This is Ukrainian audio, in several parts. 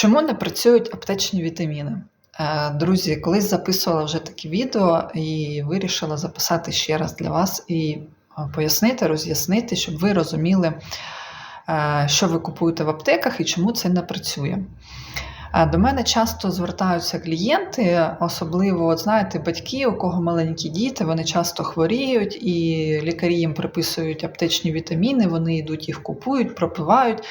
Чому не працюють аптечні вітаміни? Е, Друзі, колись записувала вже таке відео і вирішила записати ще раз для вас і е, пояснити, роз'яснити, щоб ви розуміли, е, що ви купуєте в аптеках і чому це не працює. До мене часто звертаються клієнти, особливо, от знаєте, батьки, у кого маленькі діти, вони часто хворіють, і лікарі їм приписують аптечні вітаміни, вони йдуть їх купують, пропивають.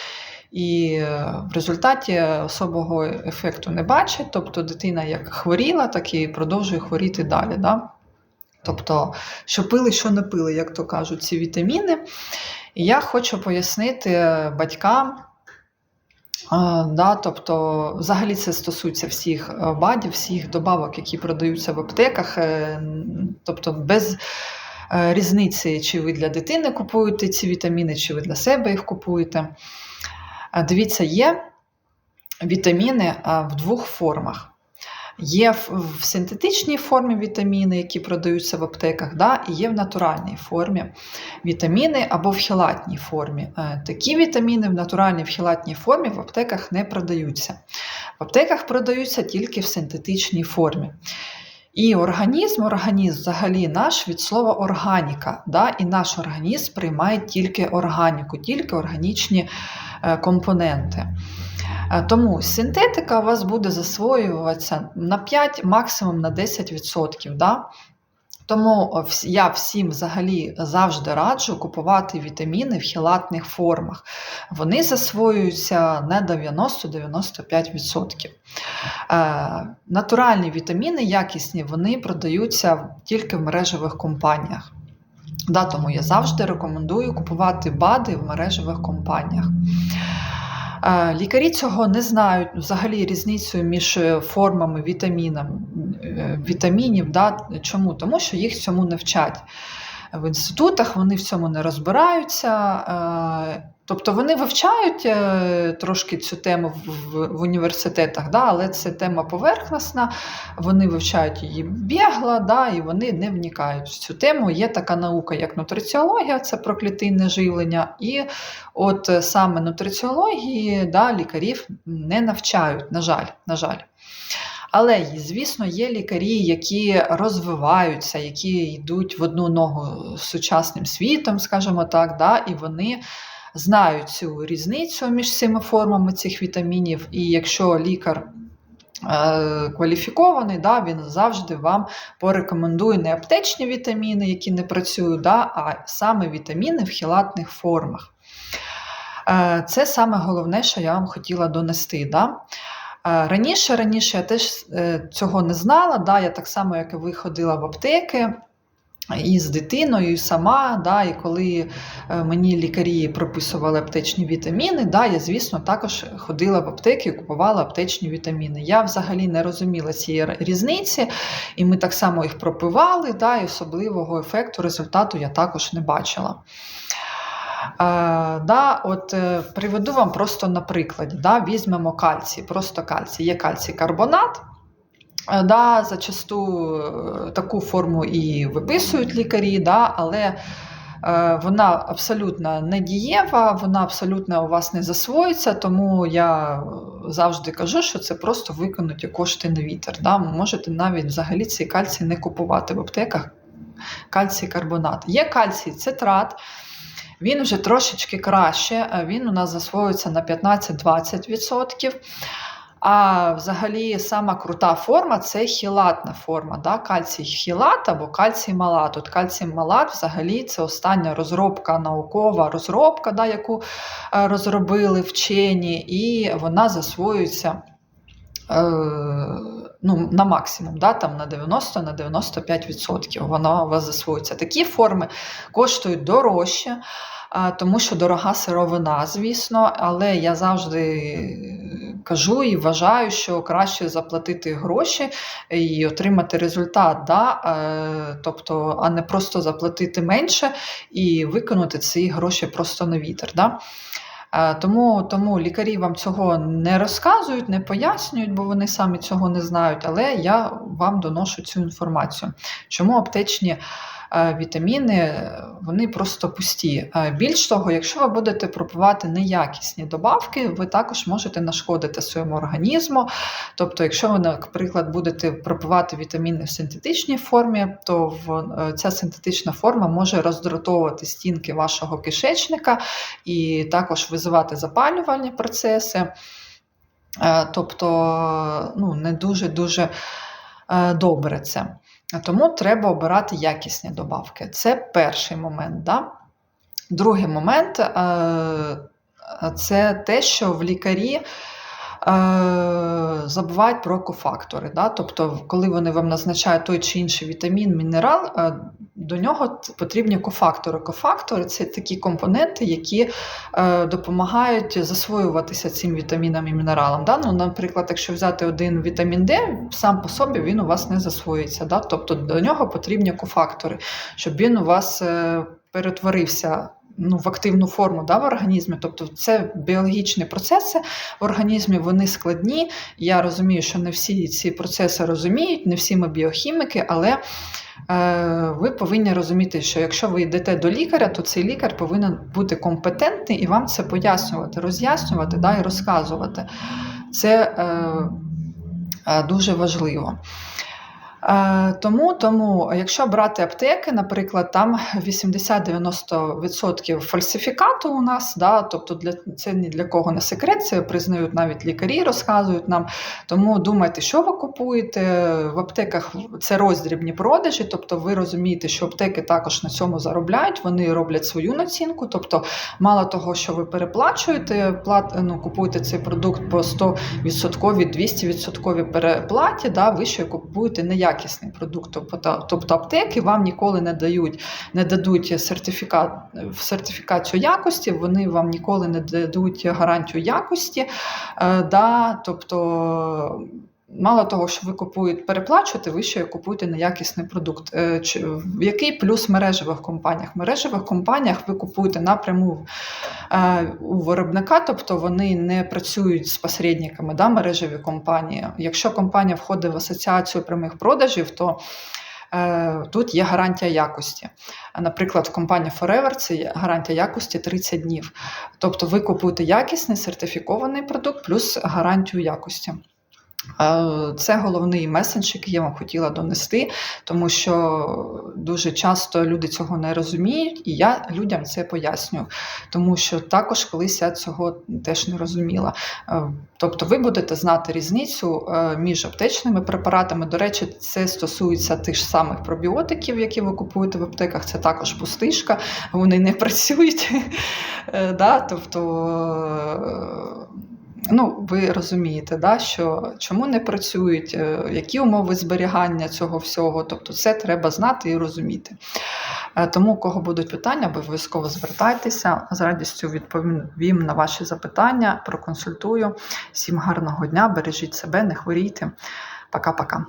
І е, в результаті особого ефекту не бачать. Тобто дитина як хворіла, так і продовжує хворіти далі. Да? Тобто, що пили, що не пили, як то кажуть, ці вітаміни. І я хочу пояснити батькам. Да, тобто, взагалі це стосується всіх е, БАДів, всіх добавок, які продаються в аптеках. е, Тобто без різниці, чи ви для дитини купуєте ці вітаміни, чи ви для себе їх купуєте. Дивіться, є вітаміни в двох формах. Є в, в синтетичній формі вітаміни, які продаються в аптеках, да, і є в натуральній формі вітаміни або в хілатній формі. Е, Такі вітаміни в натуральній в хілатній формі в аптеках не продаються. В аптеках продаються тільки в синтетичній формі. І організм, організм взагалі наш від слова органіка. Да? І наш організм приймає тільки органіку, тільки органічні е, компоненти. Е, Тому синтетика у вас буде засвоюватися на 5, максимум на 10%. Да? Тому я всім взагалі завжди раджу купувати вітаміни в хілатних формах. Вони засвоюються на 90-95%. Е, Натуральні вітаміни, якісні, вони продаються тільки в мережевих компаніях. Да, тому я завжди рекомендую купувати БАДи в мережевих компаніях. Е, Лікарі цього не знають взагалі різницю між е, формами вітаміном, е, вітамінів. Да? Чому? Тому що їх цьому не вчать. В інститутах вони в цьому не розбираються. Тобто вони вивчають е, трошки цю тему в, в, університетах, да? але це тема поверхностна, вони вивчають її бігла, да? і вони не вникають в цю тему. Є така наука, як нутриціологія, це про клітинне живлення. І от е, саме нутриціології да, лікарів не навчають, на жаль, на жаль. Але, звісно, є лікарі, які розвиваються, які йдуть в одну ногу з сучасним світом, скажімо так, да, і вони знають цю різницю між цими формами цих вітамінів. І якщо лікар е, кваліфікований, да, він завжди вам порекомендує не аптечні вітаміни, які не працюють, да, а саме вітаміни в хілатних формах. Е, Це саме головне, що я вам хотіла донести. Да? Е, Раніше, раніше я теж цього не знала. Да? Я так само, як і ви ходила в аптеки. І з дитиною, і сама, да, і коли е, мені лікарі прописували аптечні вітаміни, да, я, звісно, також ходила в аптеки і купувала аптечні вітаміни. Я взагалі не розуміла цієї різниці, і ми так само їх пропивали, да, і особливого ефекту, результату я також не бачила. Е, да, от, е, приведу вам просто на прикладі. Да, візьмемо кальцій, просто кальцій. Є кальцій карбонат. Е, Да, зачасту е, таку форму і виписують лікарі, да, але е, вона абсолютно не дієва, вона абсолютно у вас не засвоїться, тому я завжди кажу, що це просто викинуті кошти на вітер. Да. Можете навіть взагалі цей кальцій не купувати в аптеках. Кальцій карбонат. Є кальцій цитрат. Він вже трошечки краще, він у нас засвоюється на 15-20%. А взагалі сама крута форма це хілатна форма. Да? Кальцій хілат або кальцій малат. От кальцій малат взагалі це остання розробка, наукова розробка, да, яку е, розробили вчені, і вона засвоюється. е, Ну, на максимум, да, там на 90 на 95%. Вона у вас засвоюється. Такі форми коштують дорожче, тому що дорога сировина, звісно, але я завжди кажу і вважаю, що краще заплатити гроші і отримати результат, да? е, тобто, а не просто заплатити менше і виконати ці гроші просто на вітер. Да? Е, Тому, тому лікарі вам цього не розказують, не пояснюють, бо вони самі цього не знають. Але я вам доношу цю інформацію. Чому аптечні е, вітаміни вони просто пусті. Е, Більш того, якщо ви будете пропивати неякісні добавки, ви також можете нашкодити своєму організму. Тобто, якщо ви, наприклад, будете пропивати вітаміни в синтетичній формі, то е, ця синтетична форма може роздратовувати стінки вашого кишечника і також визивати запалювальні процеси. Е, Тобто ну, не дуже-дуже е, добре це. Тому треба обирати якісні добавки. Це перший момент. Да? Другий момент е, це те, що в лікарі забувають про кофактори. Да? Тобто, коли вони вам назначають той чи інший вітамін, мінерал, е, до нього потрібні кофактори. Кофактори це такі компоненти, які е, допомагають засвоюватися цим вітамінам і мінералам. Да? Ну, наприклад, якщо взяти один вітамін Д, сам по собі він у вас не засвоїться. Да? Тобто до нього потрібні кофактори, щоб він у вас е, перетворився. Ну, в активну форму да, в організмі, тобто це біологічні процеси в організмі, вони складні. Я розумію, що не всі ці процеси розуміють, не всі ми біохіміки, але е, ви повинні розуміти, що якщо ви йдете до лікаря, то цей лікар повинен бути компетентний і вам це пояснювати, роз'яснювати да, і розказувати. Це е, е, дуже важливо. Е, Тому, тому, якщо брати аптеки, наприклад, там 80-90% фальсифікату у нас, да, тобто для це ні для кого не секрет, це признають навіть лікарі, розказують нам. Тому думайте, що ви купуєте. В аптеках це роздрібні продажі, тобто ви розумієте, що аптеки також на цьому заробляють, вони роблять свою націнку. Тобто, мало того, що ви переплачуєте, плат, ну, купуєте цей продукт по 100%, 200% переплаті, да, ви ще купуєте неякісний продукт. Тобто, тобто аптеки вам ніколи не дають, не дадуть сертифікат, сертифікацію якості, вони вам ніколи не дадуть гарантію якості. Е, да, тобто, Мало того, що ви купуєте, переплачуєте, ви ще купуєте неякісний продукт. Е, Який плюс в мережевих компаніях? В мережевих компаніях ви купуєте напряму е, у виробника, тобто вони не працюють з посередниками, да, мережеві компанії. Якщо компанія входить в асоціацію прямих продажів, то е, тут є гарантія якості. Наприклад, в компанії Forever це гарантія якості 30 днів. Тобто ви купуєте якісний сертифікований продукт плюс гарантію якості. Це головний меседж, який я вам хотіла донести, тому що дуже часто люди цього не розуміють, і я людям це пояснюю, тому що також колись я цього теж не розуміла. Е, Тобто, ви будете знати різницю е, між аптечними препаратами. До речі, це стосується тих самих пробіотиків, які ви купуєте в аптеках. Це також пустишка, вони не працюють. Е. Тобто. Ну, ви розумієте, да, що чому не працюють, е, які умови зберігання цього всього. Тобто, це треба знати і розуміти. Е, Тому, у кого будуть питання, обов'язково звертайтеся. З радістю відповім на ваші запитання, проконсультую. Всім гарного дня, бережіть себе, не хворійте. Пока-пока.